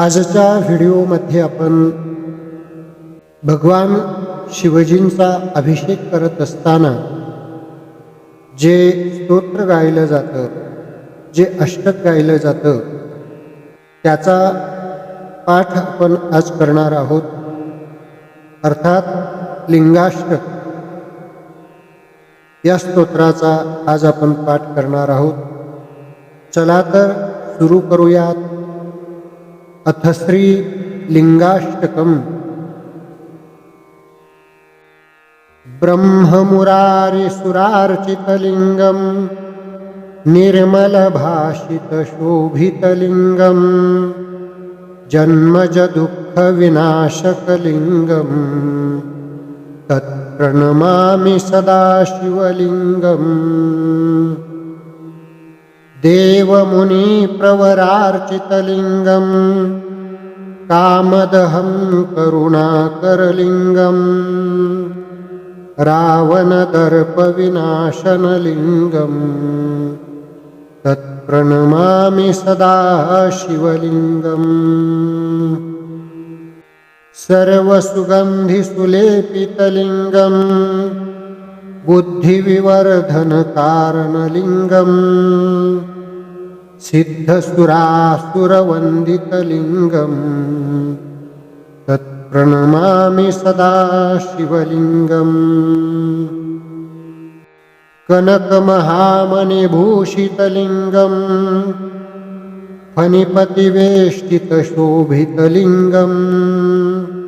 आजच्या व्हिडिओमध्ये आपण भगवान शिवजींचा अभिषेक करत असताना जे स्तोत्र गायलं जातं जे अष्टक गायलं जातं त्याचा पाठ आपण आज करणार आहोत. अर्थात लिंगाष्टक. या स्तोत्राचा आज आपण पाठ करणार आहोत. चला तर सुरू करूयात. अथ अथश्री लिङ्गाष्टकम् ब्रह्ममुरारिसुरार्चितलिङ्गम् निर्मलभाषितशोभितलिङ्गम् जन्मजदुःखविनाशकलिङ्गम् तत्प्रणमामि सदाशिवलिङ्गम्। देवमुनिप्रवरार्चितलिङ्गं कामदहं करुणाकरलिङ्गम् रावणदर्पविनाशनलिङ्गम्। तत्प्रणमामि सदा शिवलिङ्गम्। सर्वसुगन्धिसुलेपितलिङ्गम् बुद्धिविवर्धनकारणलिङ्गम्। सिद्धसुरासुरवन्दितलिङ्गम्। तत्प्रणमामि सदा शिवलिङ्गम् कनकमहामणिभूषितलिङ्गम्। फणिपतिवेष्टितशोभितलिङ्गम्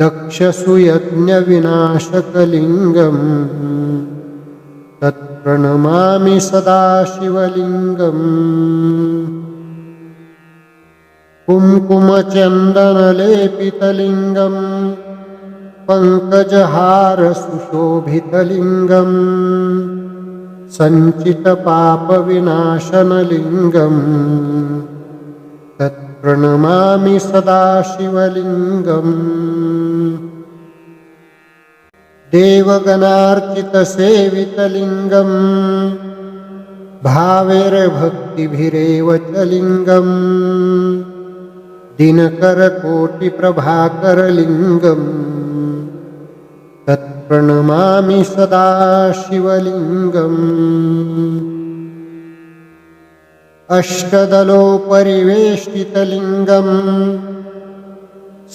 दक्षसुयज्ञविनाशकलिङ्गम्। तत्प्रणमामि सदा शिवलिङ्गम्। कुङ्कुमचन्दनलेपितलिङ्गम् पङ्कजहारसुशोभितलिङ्गम् सञ्चितपापविनाशनलिङ्गम् तत्प्रणमामि सदा शिवलिङ्गम् देवगणार्चितसेवितलिङ्गम् भावेर्भक्तिभिरेव च लिङ्गम्। दिनकरकोटिप्रभाकरलिङ्गम्। तत्प्रणमामि सदा शिवलिङ्गम् अष्टदलोपरिवेष्टितलिङ्गम्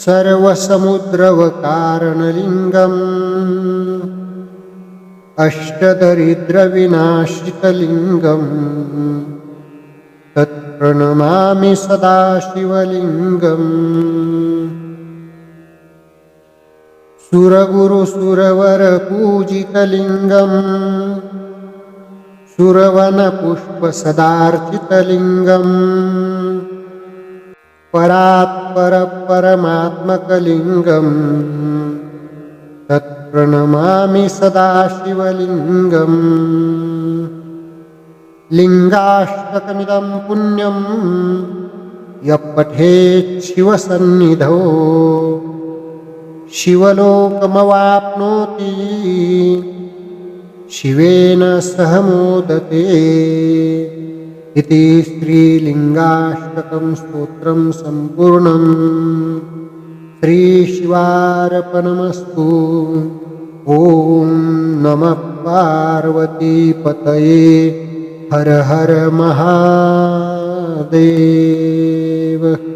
सर्वसमुद्रवकारणलिङ्गम् अष्टदरिद्रविनाशितलिङ्गम् तत्प्रणमामि सदा शिवलिङ्गम् सुरगुरुसुरवरपूजितलिङ्गम् सुरवनपुष्पसदार्चितलिङ्गम्। परात्परपरमात्मकलिङ्गम्। तत्प्रणमामि सदाशिवलिङ्गम्। लिङ्गाष्टकमिदं पुण्यं यपठेच्छिवसन्निधौ शिवलोकमवाप्नोति। शिवेन सह मोदते। इति श्रीलिङ्गाष्टकं स्तोत्रं सम्पूर्णम्। श्रीशिवार्पणमस्तु ॐ नमः पार्वतीपतये। हर हर महादेव